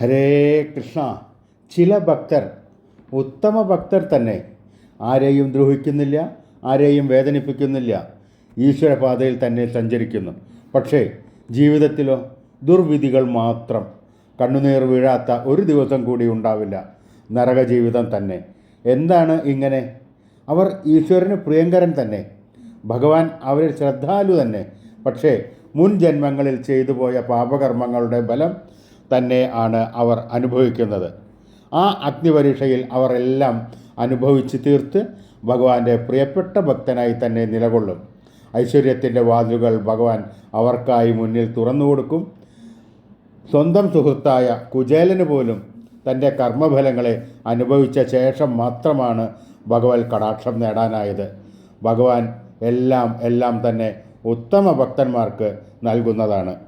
ഹരേ കൃഷ്ണ. ചില ഭക്തർ ഉത്തമ ഭക്തർ തന്നെ ആരെയും ദ്രോഹിക്കുന്നില്ല ആരെയും വേദനിപ്പിക്കുന്നില്ല. ഈശ്വരപാതയിൽ തന്നെ സഞ്ചരിക്കുന്നു. പക്ഷേ ജീവിതത്തിലോ ദുർവിധികൾ മാത്രം കണ്ണുനീർ വീഴാത്ത ഒരു ദിവസം കൂടി ഉണ്ടാവില്ല. നരകജീവിതം തന്നെ. എന്താണ് ഇങ്ങനെ? അവർ ഈശ്വരന് പ്രിയങ്കരൻ തന്നെ. ഭഗവാൻ അവരിൽ ശ്രദ്ധാലു തന്നെ. പക്ഷേ മുൻ ജന്മങ്ങളിൽ ചെയ്തു പോയ പാപകർമ്മങ്ങളുടെ ബലം തന്നെ ആണ് അവർ അനുഭവിക്കുന്നത്. ആ അഗ്നിപരീക്ഷയിൽ അവർ എല്ലാം അനുഭവിച്ച് തീർത്ത് ഭഗവാന്റെ പ്രിയപ്പെട്ട ഭക്തനായി തന്നെ നിലകൊള്ളും. ഐശ്വര്യത്തിന്റെ വാതിലുകൾ ഭഗവാൻ അവർക്കായി മുന്നിൽ തുറന്നു കൊടുക്കും. സ്വന്തം സുഹൃത്തായ കുചേലന് പോലും തന്റെ കർമ്മഫലങ്ങളെ അനുഭവിച്ച ശേഷം മാത്രമാണ് ഭഗവത് കടാക്ഷം നേടാനായത്. ഭഗവാൻ എല്ലാം എല്ലാം തന്നെ ഉത്തമ ഭക്തന്മാർക്ക് നൽകുന്നതാണ്.